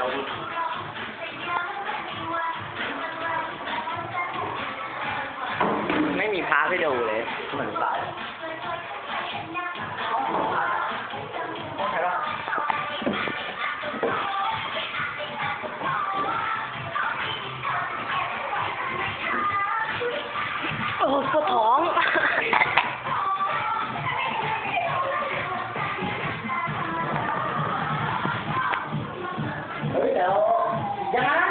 จ้าดีไม่มีพาให้ดูเลย เหมือนตายโอ้ปวดท้อง God